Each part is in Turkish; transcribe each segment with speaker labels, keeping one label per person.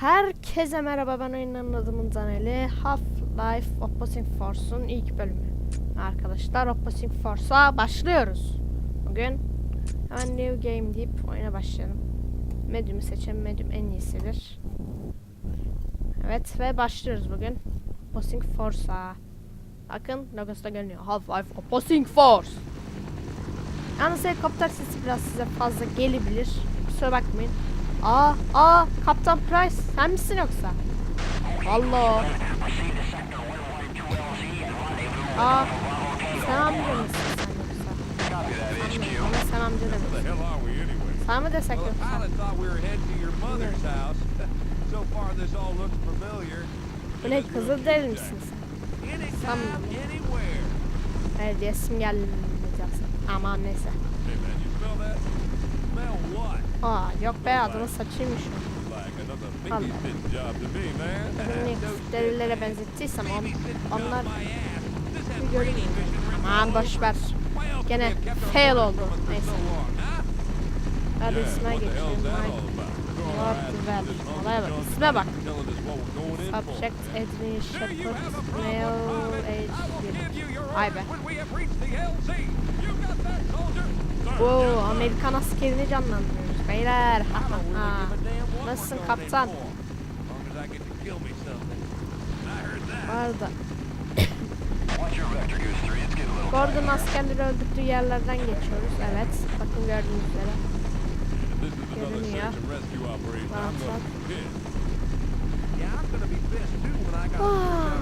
Speaker 1: Herkese merhaba ben oyunun adımın Zaneli. Half-Life Opposing Force'un ilk bölümü. Arkadaşlar Opposing Force'a başlıyoruz. Bugün hemen New Game deyip oyuna başlayalım. Medium'u seçelim. Medium en iyisidir. Evet ve başlıyoruz bugün. Opposing Force'a. Bakın logosu da görünüyor. Half-Life Opposing Force. Yalnız helikopter sesi biraz size fazla gelebilir. Kusura bakmayın. Aa, aa, Kaptan Price sen misin yoksa? Allah. Aa, sen amca mısın sen yoksa? Ama sen amca demek. Sen mi desek yoksa? Bu ne Kızılderi misin sen?
Speaker 2: Anywhere.
Speaker 1: Evet diyesim geldi diyeceksin. Aman neyse.
Speaker 2: Hey man, you smell that? Smell what?
Speaker 1: Aa yok be adamın saçıymış Allah.
Speaker 2: man.
Speaker 1: Niye Kızılderilere benzettiysem on, onlar görünmüyor. Aman
Speaker 2: all
Speaker 1: boş
Speaker 2: over
Speaker 1: ver.
Speaker 2: it. Why else
Speaker 1: Gene fail oldu. Neyse. Hadi isme geçelim.
Speaker 2: This monkey
Speaker 1: Olaya bak, isme bak. Subject Edwin Shepard Male. Age
Speaker 2: orders
Speaker 1: be.
Speaker 2: sir.
Speaker 1: Amerikan askerini canlandırıyoruz beyler. Ha ha ha. Nasılsın kaptan?
Speaker 2: for, as long as I get to kill me something. I heard that.
Speaker 1: Bu arada
Speaker 3: Watch your vector, Goose 3. It's getting a little
Speaker 1: Gordon askerleri öldürdüğü yerlerden geçiyoruz. Evet. Bakın gördüğünüz üzere. Görünüyor. Rahat rahat. Ah.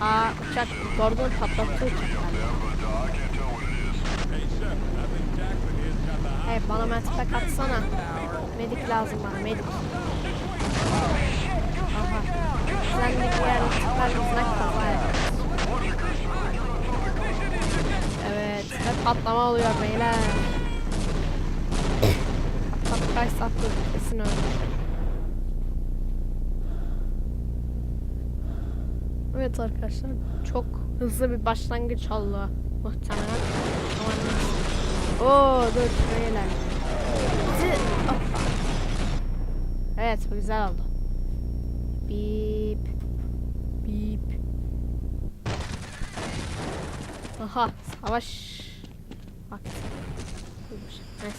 Speaker 1: Aa uçak Gordon patlattı uçak
Speaker 2: Hey
Speaker 1: bana medpack atsana. Medik lazım bana medik. Aha. Diğer uçaklar yüzünden kaza yapıyoruz. Evet ve patlama oluyor beyler. Kaptan Price attı kesin öldü. Evet arkadaşlar çok hızlı bir başlangıç oldu muhtemelen. Ama. Oo dur. Bizi- Hoppa. Evet bu güzel oldu. Bip. Bip. Aha savaş. Bak. Neyse.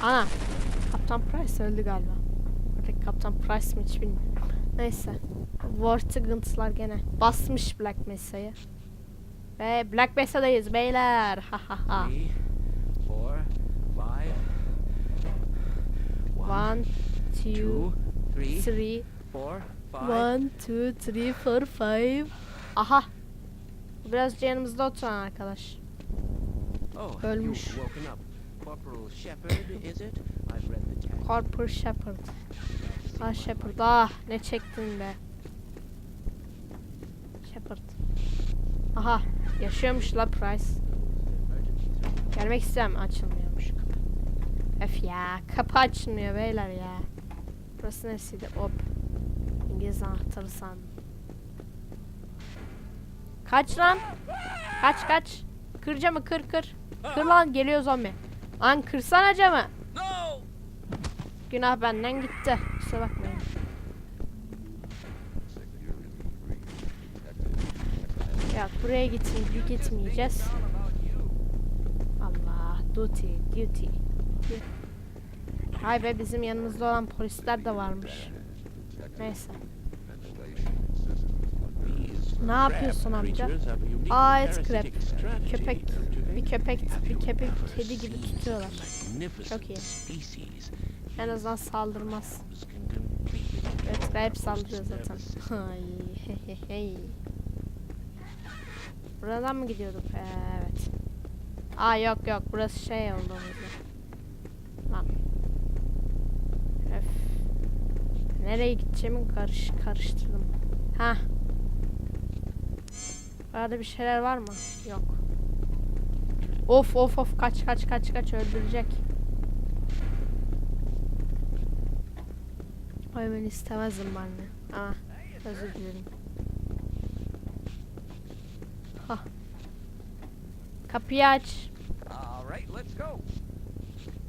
Speaker 1: Ana. Kaptan Price öldü galiba. Buradaki Kaptan Price mi hiç bilmiyorum. Neyse. Vortigant'lar gene basmış Black Mesa'yı. Ve Black Mesa'dayız beyler. Ha ha ha. One, two,
Speaker 4: three, four, five.
Speaker 1: One, two, three, four, five. Aha. Biraz yanımızda oturan arkadaş.
Speaker 4: Oh,
Speaker 1: Ölmüş.
Speaker 4: Corporal Shepard, is it? I've read the tag.
Speaker 1: Corporal Shepard. Ah Shepard ah ne çektin be. Shepard. Aha yaşıyormuş la Price. Gelmek istem açılmıyormuş kapı. Öf ya kapı açılmıyor beyler ya. Burası neresiydi? Hop. İngiliz anahtarı sandım. Kaç lan? Kaç kaç? Kır camı kır kır. Kır lan geliyor zombi. Lan kırsana camı. Günah benden gitti. Kusura bakmayın. Buraya gitme, gitmeyeceğiz. Allah duty duty. Hay be bizim yanımızda olan polisler de varmış. Neyse. Ne yapıyorsun amca? Aa et krep. Köpek, bir köpek, bir köpek kedi gibi tutuyorlar. Çok iyi. En azından saldırmaz. Evet hep saldırıyor zaten. Ay hey. Buradan mı gidiyorduk? Ee, evet. Aa yok yok burası şey oldu. Lan. Öf. Nereye gideceğimi karış karıştırdım. Ha. Burada bir şeyler var mı? Yok. Of of of kaç kaç kaç kaç öldürecek. Ay ben istemezdim ben de. Ama özür dilerim. Hah. Kapıyı aç.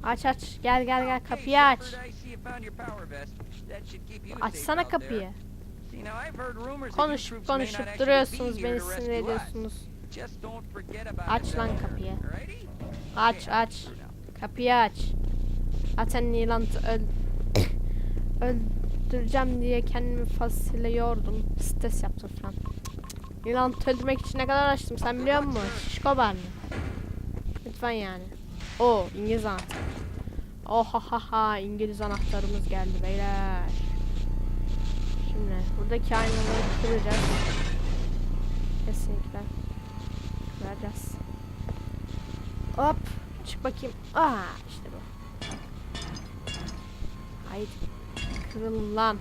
Speaker 1: Aç aç. Gel gel gel kapıyı aç. Açsana kapıyı. Konuşup konuşup duruyorsunuz
Speaker 4: be
Speaker 1: beni sinir ediyorsunuz. Aç lan kapıyı. Aç aç. Kapıyı aç. Zaten Nilant öl öldüreceğim diye kendimi fazlasıyla yordum. Stres yaptım falan. Nilant öldürmek için ne kadar açtım sen biliyor musun? Şişko ben? Lütfen yani. O İngiliz anahtarı. Oha ha ha İngiliz anahtarımız geldi beyler. Şimdi buradaki aynaları kıracağız. Kesinlikle. Kıracağız. Hop. Çık bakayım. Aa işte bu. Haydi. Kırılın lan.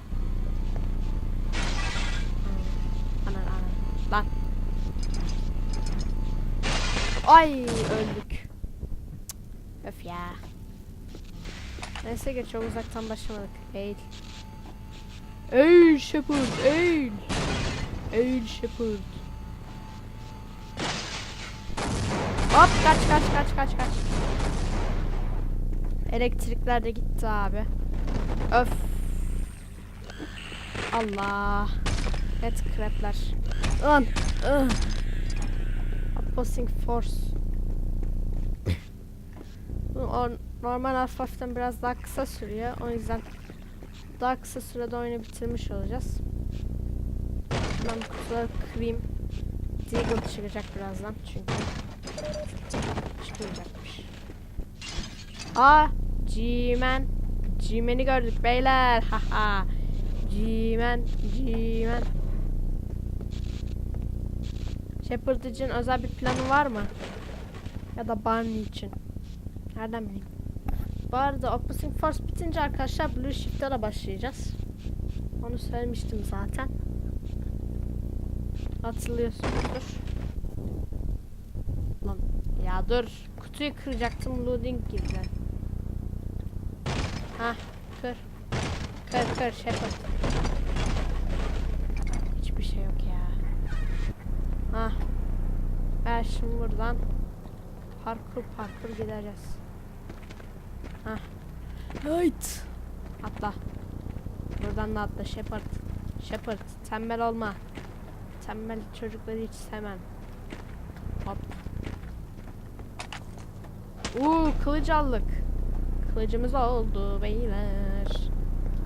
Speaker 1: Ay öldük. Öf ya. Neyse ki çok uzaktan başlamadık. Eğil. Eğil Shepard eğil. Eğil Shepard. Hop kaç kaç kaç kaç kaç. Elektrikler de gitti abi. Öf. Allah. Net crapler. Lan. Opposing force. O- normal hafiften biraz daha kısa sürüyor. O yüzden daha kısa sürede oyunu bitirmiş olacağız. Ben bu kutuları kırayım. Deagle çıkacak birazdan çünkü. Çıkmayacakmış. Aa, G-Man. G-Man'i gördük beyler. Haha. G-Man, G-Man. Shepard için özel bir planı var mı? Ya da Barney için. Nereden bileyim? Bu arada Opposing Force bitince arkadaşlar Blue Shift'e başlayacağız. Onu söylemiştim zaten. Hatırlıyorsunuzdur. Lan ya dur. Kutuyu kıracaktım loading girdi. Ha kır. Kır kır Shepard. Hiçbir şey yok ya. Ha. Ben şimdi buradan parkur parkur gideceğiz. Ha. Evet. Atla. Buradan da atla Shepard. Shepard tembel olma. Tembel çocukları hiç sevmem. Hop. Uuu kılıç aldık. Kılıcımız oldu beyler.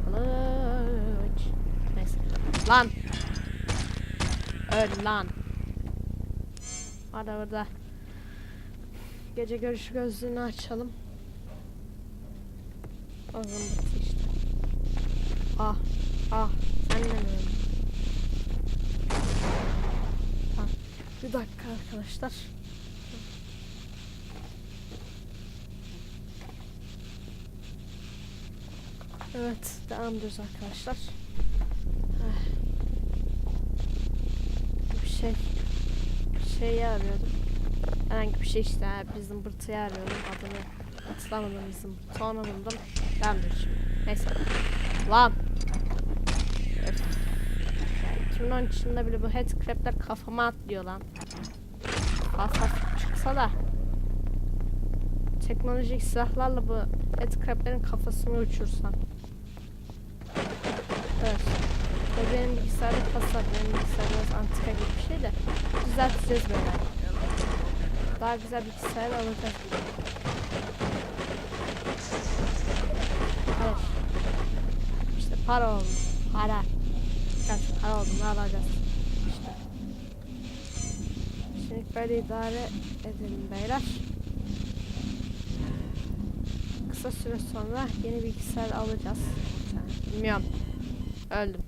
Speaker 1: Kılıç. Neyse. Lan. Öl lan. Hadi burada. Gece görüşü gözlüğünü açalım. Zaman bitti işte. Ah. Ah. Sen de? Ah, Bir dakika arkadaşlar. Evet, devam ediyoruz arkadaşlar. Ah. Bir şey, bir şeyi arıyordum. Herhangi bir şey işte, bizim bırtıyı arıyordum. Adını bırtı, onu buldum. Devam ediyoruz şimdi. Neyse. Lan! Ya 2010 içinde bile bu headcrab'ler kafama atlıyor lan. Hafif çıksa da teknolojik silahlarla bu headcrab'lerin kafasını uçursan. Evet. Ve benim bilgisayarda kasar. Benim bilgisayar biraz antika gibi bir şey de. Düzelteceğiz böyle. Daha güzel bilgisayar alacağız. Evet. İşte para oldu. Para. Kaç para oldu ne alacağız. İşte. Şimdi böyle idare edelim beyler. Kısa süre sonra yeni bilgisayar alacağız. Bilmiyorum. Öldüm.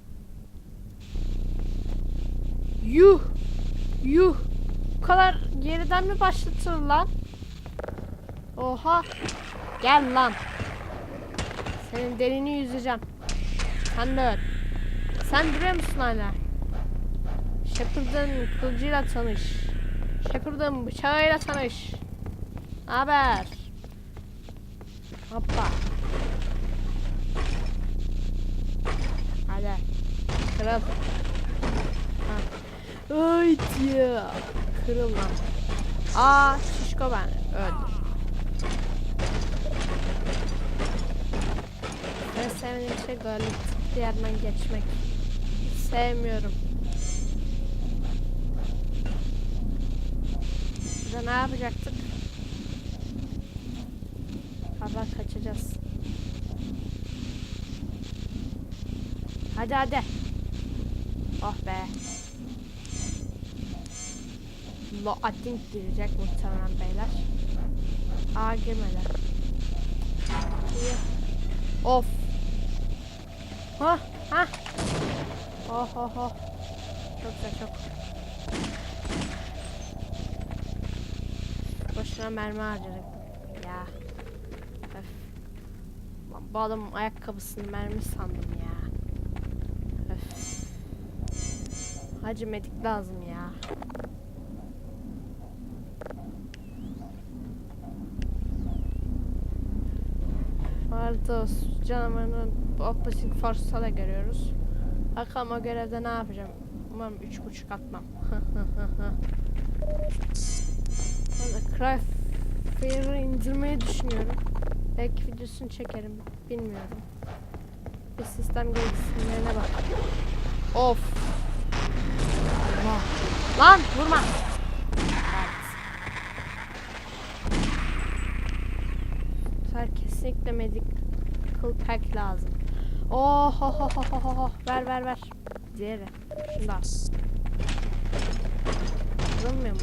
Speaker 1: Yuh. Yuh. Bu kadar geriden mi başlatır lan? Oha. Gel lan. Senin delini yüzeceğim. Sen de öl. Sen duruyor musun hala? Shepard'ın kılıcıyla tanış. Shepard'ın bıçağıyla tanış. Haber. Hoppa. Hadi. Kırıl. Ha. Haydi ya. Kırıl lan. Aa şişko ben. Öldüm. En sevdiğim şey tık yerden geçmek. Sevmiyorum. Burada ne yapacaktık? Haber kaçacağız. Hadi hadi. Oh be. Loading girecek muhtemelen beyler. Aa girmedi. İyi. Of. Ha ha. Oh oh oh. Çok güzel çok. Boşuna mermi harcadık. Ya. Öf. Bu adamın ayakkabısını mermi sandım ya. Öf. Hacı lazım ya. Su canavarının opposite force'a görüyoruz. Bakalım o görevde ne yapacağım. Umarım üç buçuk atmam. Cry Fire'ı indirmeyi düşünüyorum. Belki videosunu çekerim. Bilmiyorum. Bir sistem gereksinimlerine bak. Of. Allah. Lan vurma. Evet. Sen kesinlikle medical pack lazım. Oh ho ho ho ho ho. Ver ver ver. Diğeri. Şunu da al. Kırılmıyor mu?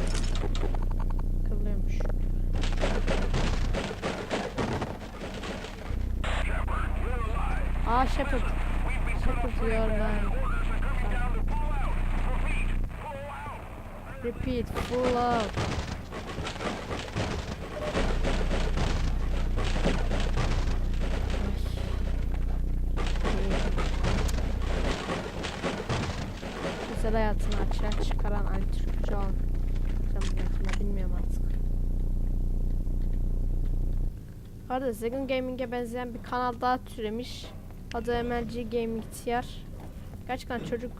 Speaker 1: Kırılıyormuş. Aa Shepard. Shepard diyor ben. Repeat. Full out. Güzel hayatını açığa çıkaran Ali Türkçü yakında bilmiyorum artık. Arada Zegun Gaming'e benzeyen bir kanal daha türemiş. Adı MLG Gaming TR. Gerçekten çocuk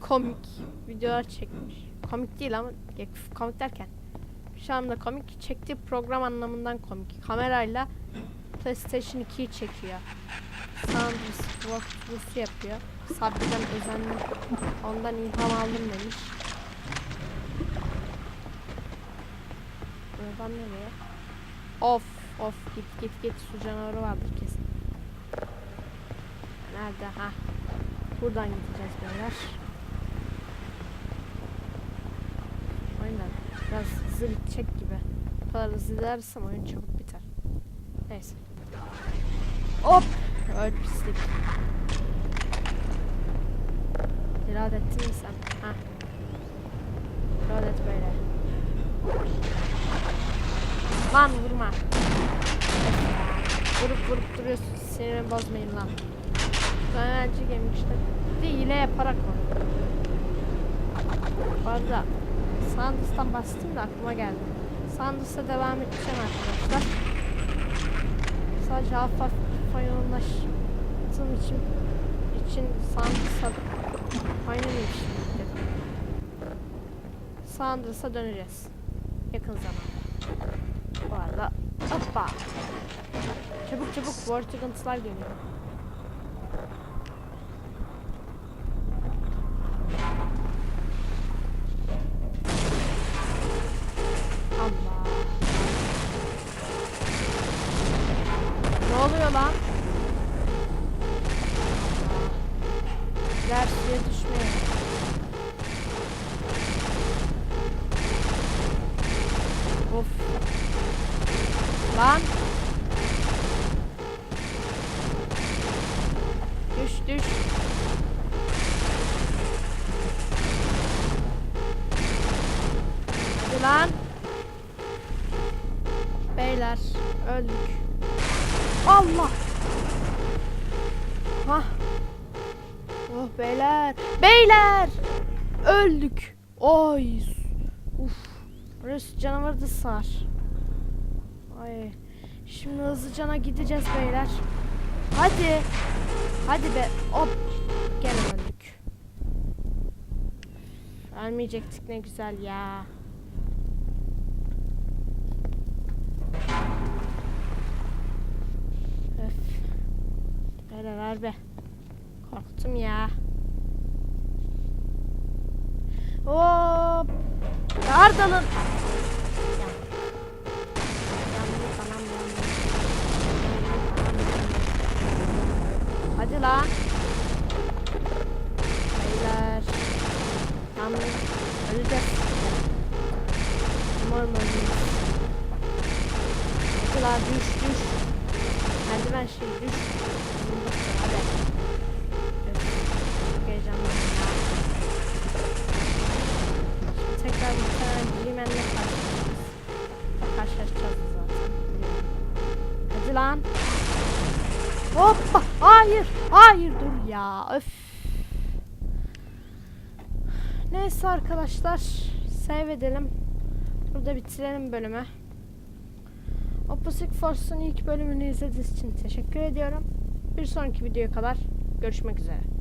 Speaker 1: komik videolar çekmiş. Komik değil ama komik derken şu anda komik çektiği program anlamından komik. Kamerayla PlayStation 2'yi çekiyor. Sound walkthrough'su yapıyor. Sabri'den özendim. Ondan ilham aldım demiş. Buradan nereye? Of of git git git su canavarı vardır kesin. Nerede ha? Buradan gideceğiz beyler. Aynen. Biraz hızlı bitecek gibi. Bu kadar hızlı ilerlersem oyun çabuk biter. Neyse. Hop! Öl pislik. İrad ettin mi sen? Ha. İrad et böyle. Lan vurma. Vurup vurup duruyorsun. Sinirimi bozmayın lan. Öğrenci gelmiş işte. Bir de hile yaparak o. Bu arada Sandus'tan bastım da aklıma geldi. Sandus'a devam edeceğim arkadaşlar. Sadece hafif hafif yoğunlaştığım için için Sandus'a oynamayayım şimdi. Sandus'a döneceğiz. Yakın zamanda. Bu arada hoppa. Çabuk çabuk vortigantılar geliyor. Ders diye düşmüyorum. Oh beyler. Beyler. Öldük. Oy. Uf. Burası canavarı da sar. Ay. Şimdi hızlıcana gideceğiz beyler. Hadi. Hadi be. Hop. Gel öldük. Ölmeyecektik ne güzel ya. Öf. Ver ver be. Korktum ya. Hop. Yandı. Hadi lan. Beyler. Yandı. Öleceğiz. Umarım ölmeyiz. Hadi lan düş düş. Hadi ben şey düş. Hadi. Neyse arkadaşlar. Save edelim. Burada bitirelim bölümü. Opposite Force'un ilk bölümünü izlediğiniz için teşekkür ediyorum. Bir sonraki videoya kadar görüşmek üzere.